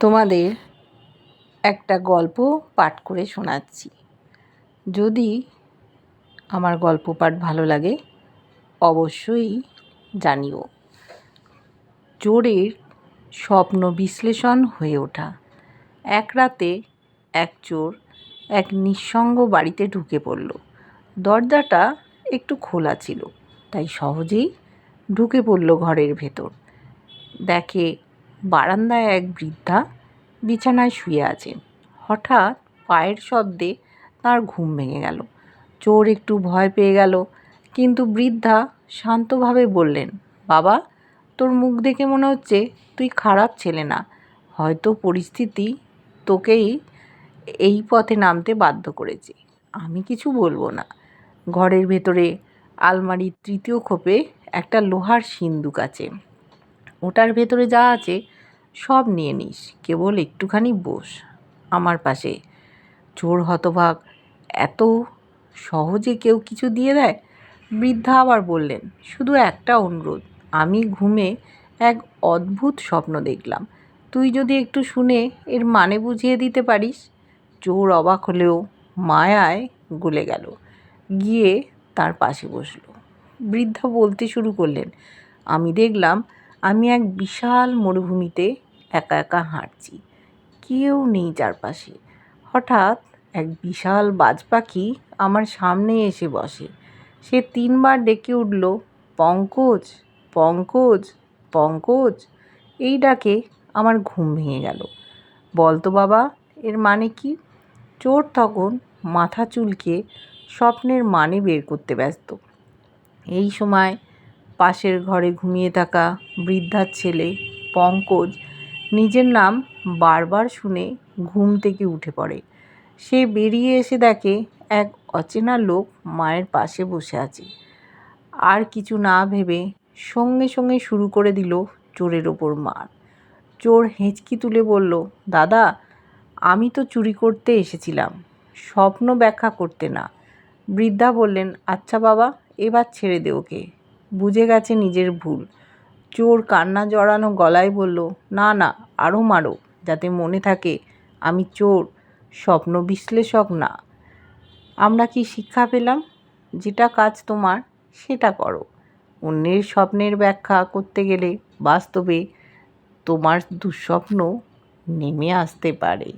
তোমাদের একটা গল্প পাঠ করে শোনাচ্ছি। যদি আমার গল্প পাঠ ভালো লাগে, অবশ্যই জানিও। চোরের স্বপ্ন বিশ্লেষণ হয়ে ওঠা। এক রাতে এক চোর এক নিঃসঙ্গ বাড়িতে ঢুকে পড়ল। দরজাটা একটু খোলা ছিল, তাই সহজেই ঢুকে পড়ল ঘরের ভেতর। দেখে বারান্দায় এক বৃদ্ধা বিছানায় শুয়ে আছেন হঠাৎ পায়ের শব্দে তার ঘুম ভেঙে গেল। চোর একটু ভয় পেয়ে গেল, কিন্তু বৃদ্ধা শান্তভাবে বললেন, বাবা, তোর মুখ দেখে মনে হচ্ছে তুই খারাপ ছেলে না। হয়তো পরিস্থিতি তোকেই এই পথে নামতে বাধ্য করেছে। আমি কিছু বলব না। ঘরের ভেতরে আলমারির তৃতীয় খোপে একটা লোহার সিন্দুক আছে। ওটার ভেতরে যা আছে, সব নিয়ে নিস। কেবল একটুখানি বস। আমার পাশে চোর হতভাগ এত সহজে কেউ কিছু দিয়ে দেয়? বৃদ্ধা আবার বললেন, শুধু একটা অনুরোধ। আমি ঘুমে এক অদ্ভুত স্বপ্ন দেখলাম। তুই যদি একটু শুনে এর মানে বুঝিয়ে দিতে পারিস? চোর অবাক হলেও মায়ায় গলে গেল। গিয়ে তার পাশে বসল। বৃদ্ধা বলতে শুরু করলেন, আমি দেখলাম আমি এক বিশাল মরুভূমিতে একা একা হাঁটছি। কেউ নেই চারপাশে। হঠাৎ এক বিশাল বাজ পাখি আমার সামনে এসে বসে। সে তিনবার ডেকে উঠল, পঙ্কজ পঙ্কজ পঙ্কজ। এই ডাকে আমার ঘুম ভেঙে গেল। বলতো বাবা, এর মানে কি? চোর তখন মাথা চুলকে স্বপ্নের মানে বের করতে ব্যস্ত। এই সময় পাশের ঘরে ঘুমিয়ে থাকা বৃদ্ধার ছেলে পঙ্কজ নিজের নাম বারবার শুনে ঘুম থেকে উঠে পড়ে। সে বেরিয়ে এসে দেখে এক অচেনা লোক মায়ের পাশে বসে আছে। আর কিছু না ভেবে সঙ্গে সঙ্গে শুরু করে দিল চোরের ওপর মার। চোর হেঁচকি তুলে বলল, দাদা, আমি তো চুরি করতে এসেছিলাম, স্বপ্ন ব্যাখ্যা করতে না। বৃদ্ধা বললেন আচ্ছা বাবা, এবার ছেড়ে দে ওকে। বুঝে গেছে নিজের ভুল। চোর কান্না জড়ানো গলায় বলল, না না আরও মারো, যাতে মনে থাকে আমি চোর, স্বপ্ন বিশ্লেষক না। আমরা কি শিক্ষা পেলাম? যেটা কাজ তোমার, সেটা করো। অন্যের স্বপ্নের ব্যাখ্যা করতে গেলে বাস্তবে তোমার দুঃস্বপ্ন নেমে আসতে পারে।